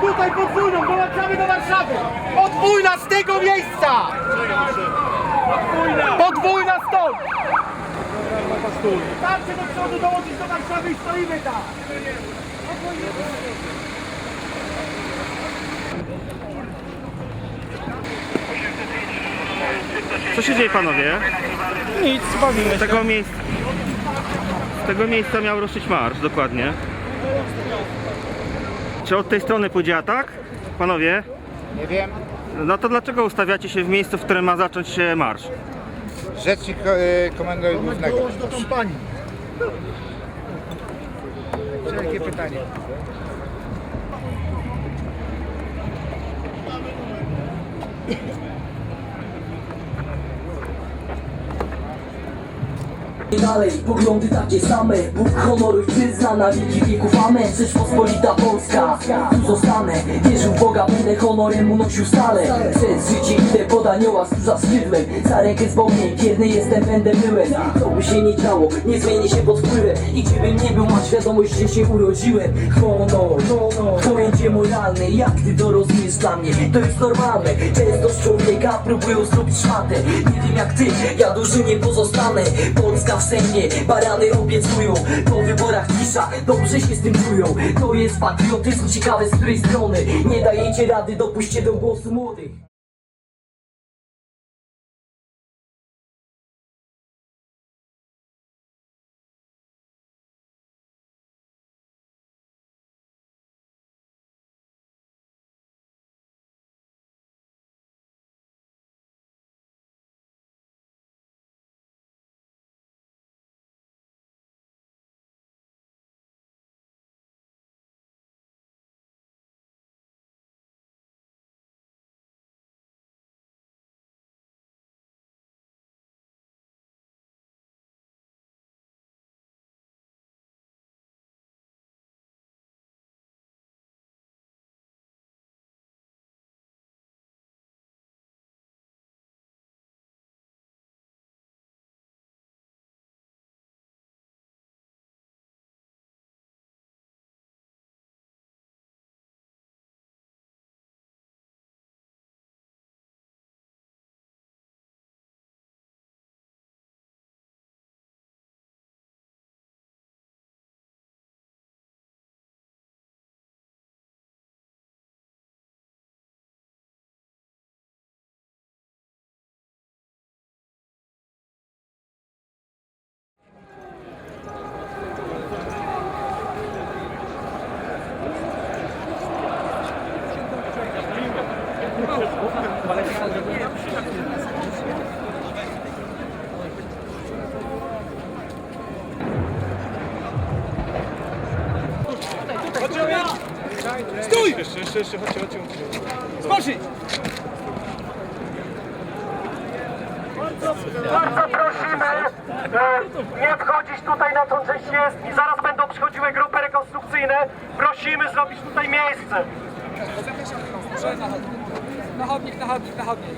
Tutaj podwójną, dołączamy do Warszawy! Podwójna z tego miejsca! Podwójna stąd! Starcie do przodu, dołączyć do Warszawy i stoimy tam! Co się dzieje panowie? Nic, bawimy Z tego miejsca. Z tego miejsca miał ruszyć marsz, dokładnie. Czy od tej strony pójdzie atak? Panowie? Nie wiem. No to dlaczego ustawiacie się w miejscu, w którym ma zacząć się marsz? Rzecznik e, Komendy Głównego. do kompanii. Wielkie pytanie. Dalej, poglądy takie same. Bóg honoru i przyzna na wieki wieków Amen Rzeczpospolita Polska Tu zostanę, wierzył Boga Będę honorem mu nosił stale Przez życie idę pod anioła za skrzydłem. Za rękę z Bogiem, wierny jestem, będę byłem To by się nie działo, nie zmienię się pod wpływem. I gdybym nie był, mam świadomość, że się urodziłem. Honor, w pojęcie moralne Jak ty to rozumiesz dla mnie, to jest normalne. Często z człowieka próbują zrobić szmatę. Nie wiem jak ty, ja duży nie pozostanę. Polska wszędzie, barany obiecują Po wyborach cisza, dobrze się z tym czują. To jest patriotyzm, ciekawe z której strony. Nie dajecie rady, dopuśćcie do głosu młodych Bardzo prosimy e, nie wchodzić tutaj na tą część jezdni. Zaraz będą przychodziły grupy rekonstrukcyjne. Prosimy zrobić tutaj miejsce. Na chodnik, na chodnik, na chodnik.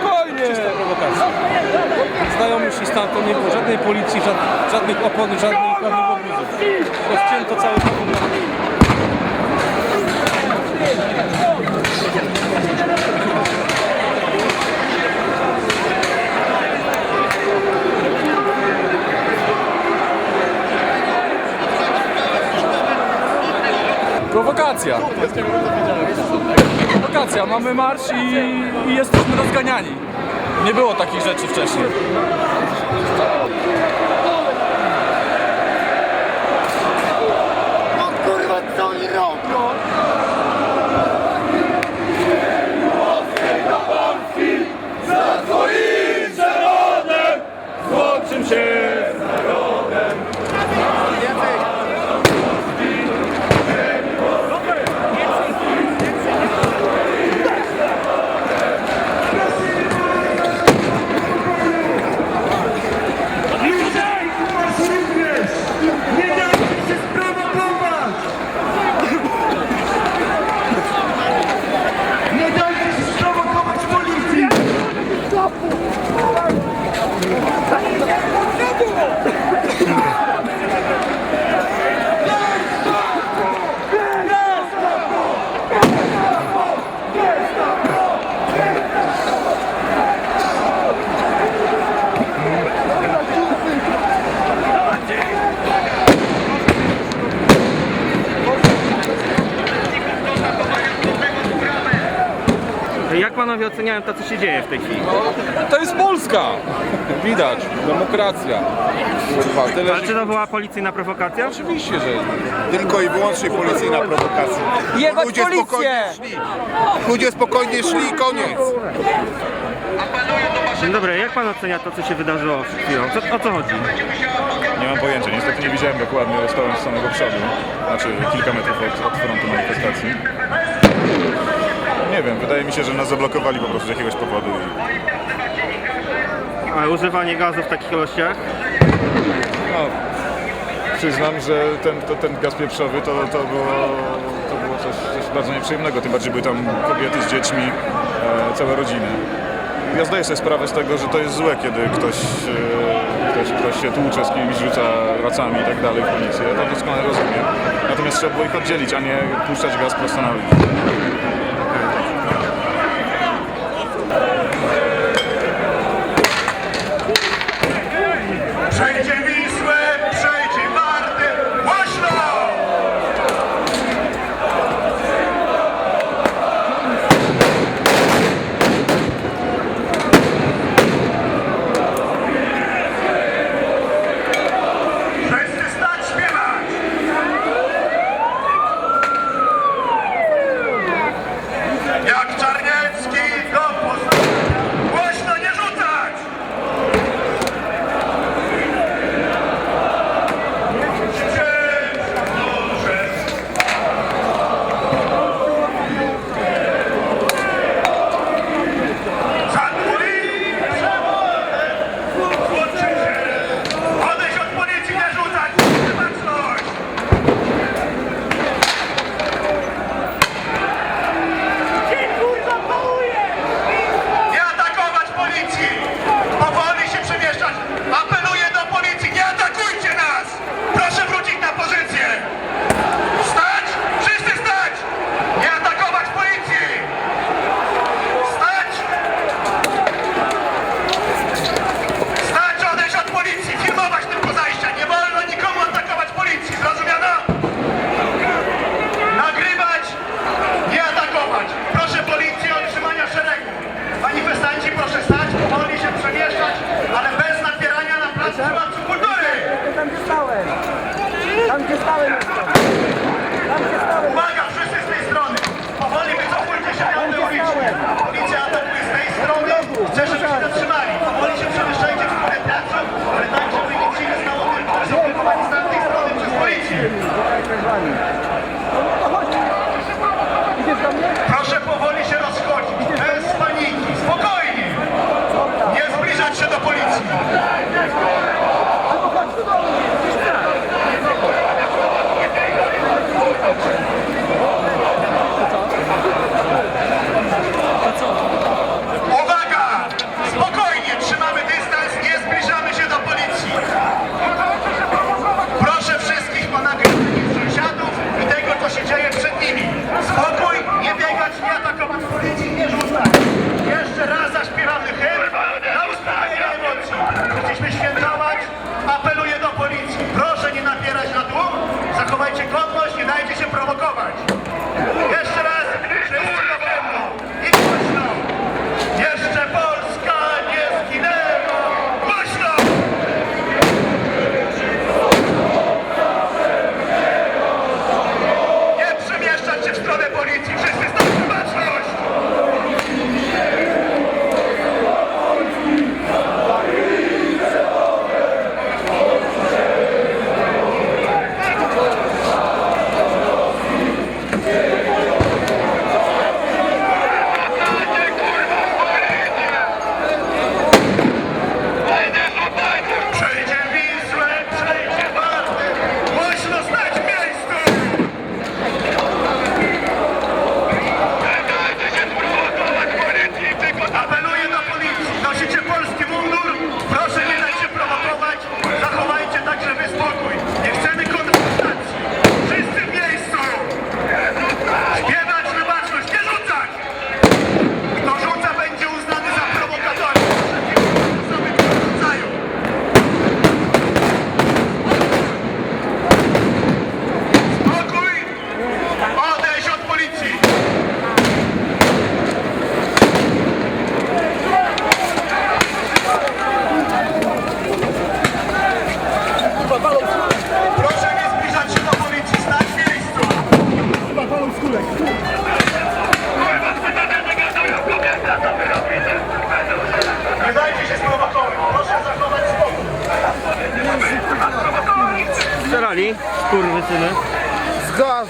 Spokojnie. Czysta prowokacja. Znajomy się stamtąd nie było żadnej policji, żad- żadnych opon, żadnych żadnych obozów. Rozcięto cały dom. Prowokacja. Mamy marsz i, i jesteśmy rozganiani. Nie było takich rzeczy wcześniej. Jak panowie oceniają to, co się dzieje w tej chwili? To jest Polska. Widać. Demokracja. Kurwa, tyle, Ale czy to była policyjna prowokacja? Oczywiście, że Tylko i wyłącznie policyjna prowokacja. Jebać Ludzie policję! spokojnie szli. Ludzie spokojnie szli i koniec. Dzień dobry, jak pan ocenia to, co się wydarzyło przed chwilą? Co, o co chodzi? Nie mam pojęcia, niestety nie widziałem dokładnie, stałem z samego przodu, znaczy kilka metrów od, od frontu manifestacji. Nie wiem, wydaje mi się, że nas zablokowali po prostu z jakiegoś powodu. A używanie gazu w takich ilościach? No, przyznam, że ten, to, ten gaz pieprzowy to, to było, to było coś, coś bardzo nieprzyjemnego, tym bardziej były tam kobiety z dziećmi, e, całe rodziny. Ja zdaję sobie sprawę z tego, że to jest złe, kiedy ktoś, e, ktoś, ktoś się tłucze z kimś, rzuca racami i tak dalej w policję. Ja to doskonale rozumiem. Natomiast trzeba było ich oddzielić, a nie puszczać gaz prosto na ulicę.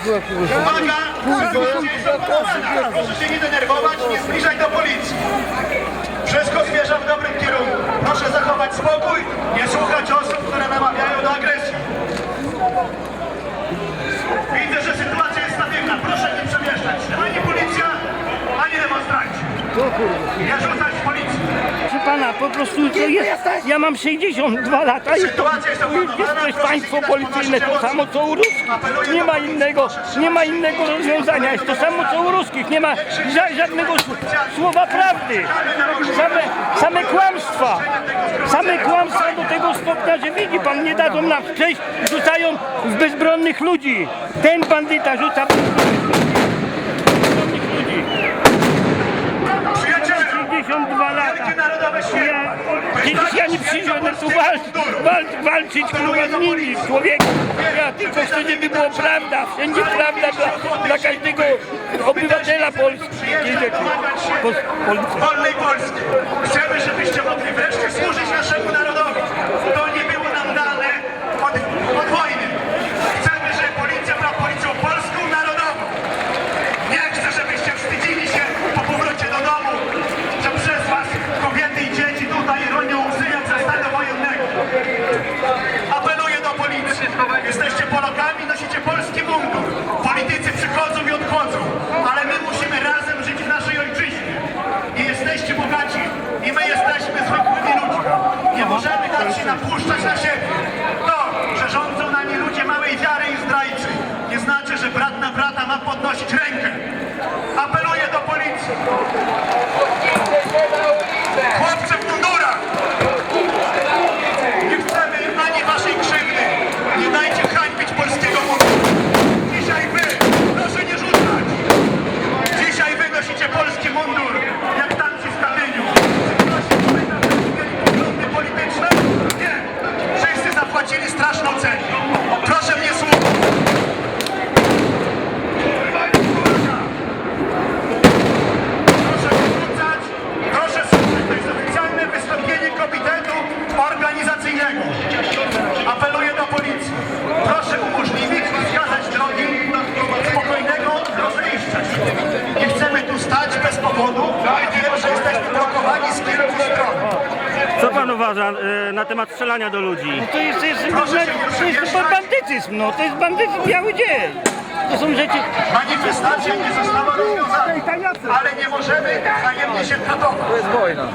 Uwaga! Proszę się nie denerwować, nie zbliżać do policji. Wszystko zmierza w dobrym kierunku. Proszę zachować spokój, nie słuchać osób, które namawiają do agresji. Widzę, że sytuacja jest stabilna. Proszę nie przemieszczać się. Ani policja, ani demonstranci. Nie rzucać w policji. Proszę pana, po prostu to jest, ja mam 62 lata i to, jest państwo policyjne, to samo co u Ruskich. Nie ma innego, nie ma innego rozwiązania, jest to samo co u Ruskich, nie ma ża- żadnego słowa prawdy. Same, same kłamstwa, same kłamstwa do tego stopnia, że widzi pan, nie dadzą nam przejść, rzucają w bezbronnych ludzi. Ten bandyta rzuca w bezbronnych ludzi. Przyjaciele, 62 lata. Wielkie Narodowe Ja, przecież ja nie przyszedłem tu walczyć, walcz, walczyć kurwa z nimi, człowieku. Ja tylko chcę, żeby było prawda, wszędzie prawda dla, dla każdego obywatela Polski. Wolnej Polski. Chcemy, żebyście mogli wreszcie służyć naszemu narodowi. To nie było nam dane od, od wojny. Chcemy, żeby policja była policją polską, narodową. Nie chcę, żebyście wstydzili się po powrocie do domu, że przez was kobiety i dzieci tutaj ronią łzy jak ze stanu wojennego. Apeluję do policji. Jesteście Polakami, nosicie polski mundur. Politycy przychodzą i odchodzą, ale my musimy razem żyć w naszej ojczyźnie. I jesteście bogaci, i my jesteśmy zwykłymi ludźmi. Nie możemy dać się napuszczać na siebie. To, że rządzą nami ludzie małej wiary i zdrajcy, nie znaczy, że brat na brata ma podnosić rękę. Apeluję do policji. Chłopcy w mundurach! Nie chcemy ani waszej krzywdy. Nie dajcie hańbić polskiego munduru. Dzisiaj wy, proszę nie rzucać. Dzisiaj wy nosicie polski mundur, jak tamci w kamieniu. Czy ktoś powinien mieli poglądy polityczne? Nie. Wszyscy zapłacili straszną cenę. Proszę mnie słuchać. Proszę nie rzucać. Proszę słuchać. To jest oficjalne wystąpienie komitetu organizacyjnego. Apeluję do policji. Proszę umożliwić i wskazać drogi do spokojnego rozejścia się. Nie chcemy tu stać bez powodu. Wiemy, że jesteśmy blokowani z kilku stron. Co pan uważa e, na temat strzelania do ludzi? to jest, to jest, Proszę się to jest bandytyzm, no, to jest bandytyzm biały dzień. To są rzeczy, Manifestacja nie została rozwiązana, ale nie możemy wzajemnie się tratować. To jest wojna.